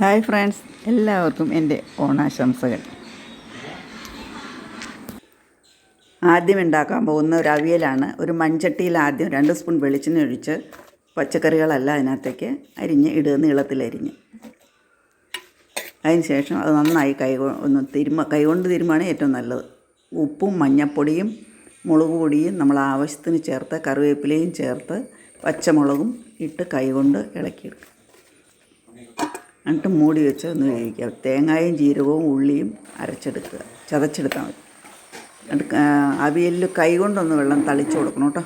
Hi friends എല്ലാവർക്കും എന്റെ ഓണാശംസകൾ. ആദ്യം ഉണ്ടാക്കാൻ പോകുന്ന ഒരു അവിയലാണ്. ഒരു മൺചട്ടിയിൽ ആദ്യം രണ്ട് സ്പൂൺ വെളിച്ചെണ്ണ ഒഴിച്ച് പച്ചക്കറികളല്ല അതിനകത്തേക്ക് അരിഞ്ഞ് ഇടുക നീളത്തിലരിഞ്ഞ് അതിന് ശേഷം അത് നന്നായി കൈ ഒന്ന് തിരുമ കൈകൊണ്ട് തിരുമാണ് ഏറ്റവും നല്ലത്. ഉപ്പും മഞ്ഞൾപ്പൊടിയും മുളക് പൊടിയും നമ്മൾ ആവശ്യത്തിന് ചേർത്ത് കറിവേപ്പിലയും ചേർത്ത് പച്ചമുളകും ഇട്ട് കൈകൊണ്ട് ഇളക്കിയെടുക്കുക. എന്നിട്ട് മൂടി വെച്ച് ഒന്ന് വേവിക്കുക. തേങ്ങയും ജീരകവും ഉള്ളിയും അരച്ചെടുക്കുക. ചതച്ചെടുത്താൽ മതി. എന്നിട്ട് അവിയലിൽ കൈ കൊണ്ടൊന്ന് വെള്ളം തളിച്ചു കൊടുക്കണം കേട്ടോ.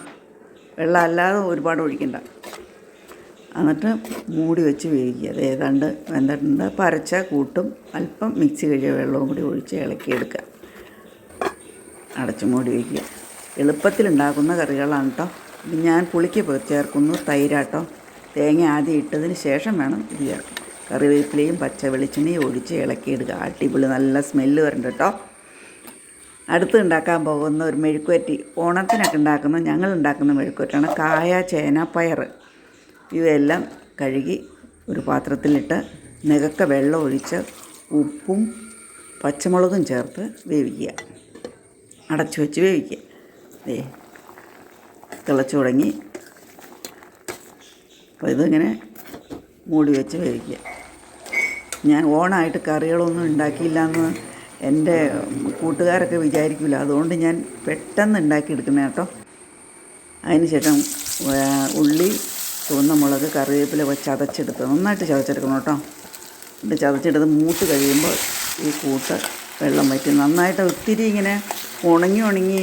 വെള്ളം അല്ലാതെ ഒരുപാട് ഒഴിക്കണ്ട. എന്നിട്ട് മൂടി വെച്ച് വേവിക്കുക. അത് ഏതാണ്ട് വെന്തിട്ടുണ്ട്. അപ്പോൾ അരച്ച കൂട്ടും അല്പം മിക്സി കഴിയ വെള്ളവും കൂടി ഒഴിച്ച് ഇളക്കിയെടുക്കുക. അടച്ച് മൂടി വയ്ക്കുക എളുപ്പത്തിലുണ്ടാക്കുന്ന കറികളാണ് കേട്ടോ. ഞാൻ പുളിക്ക് ചേർക്കുന്നു തൈരാട്ടോ. തേങ്ങ ആദ്യം ഇട്ടതിന് ശേഷം വേണം ഇത് ചേർക്കാൻ. കറിവേപ്പിലയും പച്ച വെളിച്ചെണ്ണയും ഒഴിച്ച് ഇളക്കിയിടുക. അടിപൊളി നല്ല സ്മെല്ല് വരുന്നുണ്ട് കേട്ടോ. അടുത്ത് ഉണ്ടാക്കാൻ പോകുന്ന ഒരു മെഴുക്കുവറ്റി ഓണത്തിനൊക്കെ ഉണ്ടാക്കുന്ന ഞങ്ങൾ ഉണ്ടാക്കുന്ന മെഴുക്കുവറ്റാണ് കായ ചേന പയർ. ഇവയെല്ലാം കഴുകി ഒരു പാത്രത്തിലിട്ട് നികക്ക വെള്ളം ഒഴിച്ച് ഉപ്പും പച്ചമുളകും ചേർത്ത് വേവിക്കുക. അടച്ചു വെച്ച് വേവിക്കുക. ദേ തിളച്ചു തുടങ്ങി. അപ്പോൾ ഇതിങ്ങനെ മൂടി വെച്ച് വേവിക്കുക. ഞാൻ ഓണായിട്ട് കറികളൊന്നും ഉണ്ടാക്കിയില്ല എന്ന് എന്റെ കൂട്ടുകാരൊക്കെ വിചാരിക്കില്ല അതുകൊണ്ട് ഞാൻ പെട്ടെന്ന് ഉണ്ടാക്കിയെടുക്കുന്ന കേട്ടോ. അതിന് ശേഷം ഉള്ളി ചുവന്ന മുളക് കറിവേപ്പില ചതച്ചെടുത്ത് നന്നായിട്ട് ചതച്ചെടുക്കണം കേട്ടോ. എന്നിട്ട് ചതച്ചെടുത്ത് മൂട്ട് കഴിയുമ്പോൾ ഈ കൂട്ട് വെള്ളം വറ്റി നന്നായിട്ട് ഒത്തിരി ഇങ്ങനെ ഉണങ്ങി ഉണങ്ങി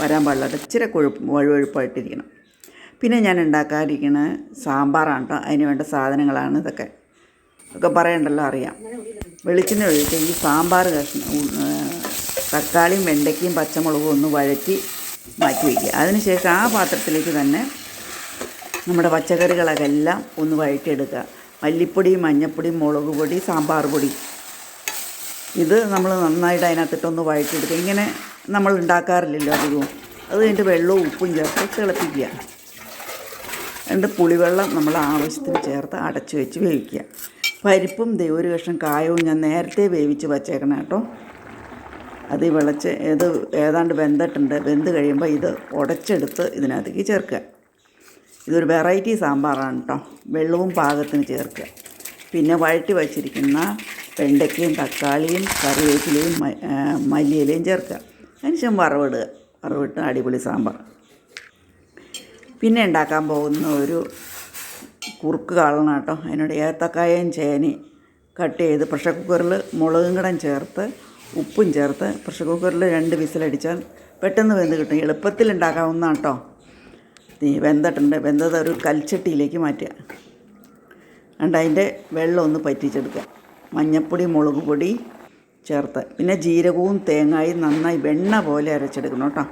വരാൻ പാടില്ല ഇച്ചിരി കൊഴുപ്പ് വഴുവഴുപ്പായിട്ടിരിക്കണം. പിന്നെ ഞാൻ ഉണ്ടാക്കാതിരിക്കുന്ന സാമ്പാറാണ് കേട്ടോ. അതിന് വേണ്ട സാധനങ്ങളാണ് ഇതൊക്കെ. ഒക്കെ പറയണ്ടല്ലോ അറിയാം. വെളിച്ചെണ്ണ ഒഴിച്ച് ഈ സാമ്പാർ കഷ്ണം തക്കാളിയും വെണ്ടയ്ക്കയും പച്ചമുളകും ഒന്ന് വഴറ്റി മാറ്റി വയ്ക്കുക. അതിനുശേഷം ആ പാത്രത്തിലേക്ക് തന്നെ നമ്മുടെ പച്ചക്കറികളൊക്കെ എല്ലാം ഒന്ന് വഴറ്റിയെടുക്കുക. മല്ലിപ്പൊടി മഞ്ഞൾപ്പൊടി മുളക് പൊടി സാമ്പാർ പൊടി. ഇത് നമ്മൾ നന്നായിട്ട് അതിനകത്തിട്ടൊന്ന് വഴറ്റിയെടുക്കുക. ഇങ്ങനെ നമ്മൾ ഉണ്ടാക്കാറില്ലല്ലോ അധികവും. അത് കഴിഞ്ഞിട്ട് വെള്ളവും ഉപ്പും ചേർത്ത് തിളപ്പിക്കുക. രണ്ട് പുളിവെള്ളം നമ്മൾ ആവശ്യത്തിന് ചേർത്ത് അടച്ചു വെച്ച് വേവിക്കുക. പരിപ്പും ദേ ഒരു കഷ്ണം കായവും ഞാൻ നേരത്തെ വേവിച്ച് വച്ചേക്കണം കേട്ടോ. അത് വിളച്ച് ഇത് ഏതാണ്ട് വെന്തിട്ടുണ്ട്. വെന്ത് കഴിയുമ്പോൾ ഇത് ഉടച്ചെടുത്ത് ഇതിനകത്തേക്ക് ചേർക്കുക. ഇതൊരു വെറൈറ്റി സാമ്പാറാണ് കേട്ടോ. വെള്ളവും പാകത്തിന് ചേർക്കുക. പിന്നെ വഴറ്റി വച്ചിരിക്കുന്ന വെണ്ടയ്ക്കയും തക്കാളിയും കറിവേപ്പിലയും മല്ലിയിലയും ചേർക്കുക. അതിനുശേഷം വറവിടുക. വറവിട്ട് അടിപൊളി സാമ്പാർ. പിന്നെ ഉണ്ടാക്കാൻ പോകുന്ന ഒരു കുറുക്ക് കാളണം കേട്ടോ അതിനോട് ഏത്തക്കായയും ചേനയും കട്ട് ചെയ്ത് പ്രഷർ കുക്കറിൽ മുളകും കടം ചേർത്ത് ഉപ്പും ചേർത്ത് പ്രഷർ കുക്കറിൽ രണ്ട് വിസിലടിച്ചാൽ പെട്ടെന്ന് വെന്ത് കിട്ടും. എളുപ്പത്തിൽ ഉണ്ടാക്കാവുന്നതാണ് കേട്ടോ നീ വെന്തിട്ടുണ്ട്. വെന്തത് ഒരു കൽച്ചട്ടിയിലേക്ക് മാറ്റുക. കണ്ട്? അതിന്റെ വെള്ളം ഒന്ന് പറ്റിച്ചെടുക്കുക. മഞ്ഞപ്പൊടി മുളക് പൊടി ചേർത്ത്. പിന്നെ ജീരകവും തേങ്ങായും നന്നായി വെണ്ണ പോലെ അരച്ചെടുക്കണം കേട്ടോ.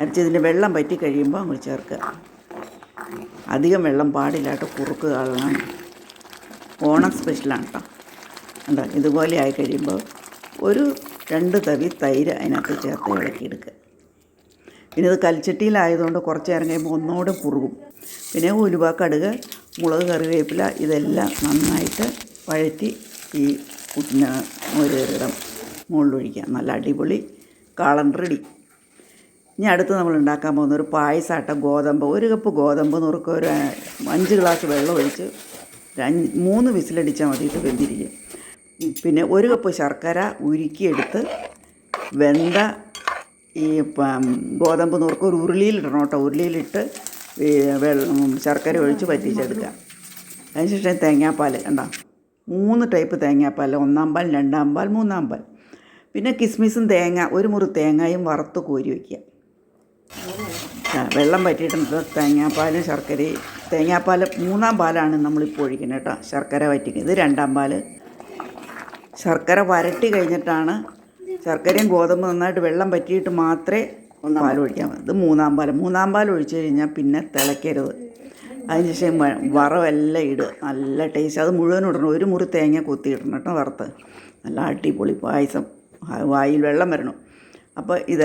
അരച്ചതിന്റെ വെള്ളം പറ്റി കഴിയുമ്പോൾ അങ്ങോട്ട് ചേർക്കുക. അധികം വെള്ളം പാടില്ല കേട്ടോ കുറുക്ക് കളണം ഓണം സ്പെഷ്യലാണ് കേട്ടോ കണ്ടോ ഇതുപോലെ ആയി കഴിയുമ്പോൾ ഒരു രണ്ട് തവി തൈര് അതിനകത്ത് ചേർത്ത് ഇളക്കിയെടുക്കുക പിന്നെ ഇത് കൽച്ചട്ടിയിലായതുകൊണ്ട് കുറച്ച് നേരം കഴിയുമ്പോൾ ഒന്നുകൂടെ കുറുകും. പിന്നെ ഉലുവ കടുക് മുളക് കറിവേപ്പില ഇതെല്ലാം നന്നായിട്ട് വഴറ്റി ഈ കുട്ടിന് ഒരു ഇടം മുകളിലൊഴിക്കുക നല്ല അടിപൊളി കാളൻ റെഡി. ഇനി അടുത്ത് നമ്മൾ ഉണ്ടാക്കാൻ പോകുന്ന ഒരു പായസാട്ട ഗോതമ്പ് ഒരു കപ്പ് ഗോതമ്പ് നുറുക്ക ഒരു അഞ്ച് ഗ്ലാസ് വെള്ളം ഒഴിച്ച് മൂന്ന് വിസിലടിച്ചാൽ മതി ഇത് വെന്തിരിക്കും. പിന്നെ ഒരു കപ്പ് ശർക്കര ഉരുക്കിയെടുത്ത് വെന്ത ഈ ഗോതമ്പ് നുറുക്ക ഒരു ഉരുളിയിലിടണം കേട്ടോ. ഉരുളിയിലിട്ട് വെള്ളം ശർക്കര ഒഴിച്ച് പറ്റിച്ചെടുക്കാം അതിനുശേഷം തേങ്ങാപ്പാൽ കണ്ടോ? മൂന്ന് ടൈപ്പ് തേങ്ങാപ്പാൽ ഒന്നാം പാൽ രണ്ടാം പാൽ മൂന്നാം പാൽ. പിന്നെ കിസ്മിസും തേങ്ങ ഒരു മുറി തേങ്ങയും വറുത്ത് കോരി വയ്ക്കുക. വെള്ളം പറ്റിയിട്ട് തേങ്ങാപ്പാലും ശർക്കരയും തേങ്ങാപ്പാൽ മൂന്നാം പാലാണ് നമ്മളിപ്പോൾ ഒഴിക്കുന്നത് കേട്ടോ. ശർക്കര വറ്റിക്കുന്നത്. ഇത് രണ്ടാം പാൽ ശർക്കര വരട്ടി കഴിഞ്ഞിട്ടാണ് ശർക്കരയും ഗോതമ്പ് നന്നായിട്ട് വെള്ളം പറ്റിയിട്ട് മാത്രമേ ഒന്നാം പാൽ ഒഴിക്കാൻ ഇത് മൂന്നാം പാൽ മൂന്നാം പാൽ ഒഴിച്ചു കഴിഞ്ഞാൽ പിന്നെ തിളയ്ക്കരുത്. അതിന് ശേഷം വ- വറവെല്ലാം ഇടുക. നല്ല ടേസ്റ്റ് അത് മുഴുവൻ ഇടണം. ഒരു മുറി തേങ്ങ കൊത്തി ഇടണം കേട്ടോ വറുത്ത്. നല്ല അടിപൊളി പായസം. വായിൽ വെള്ളം വരണം. അപ്പോൾ ഇതെല്ലാം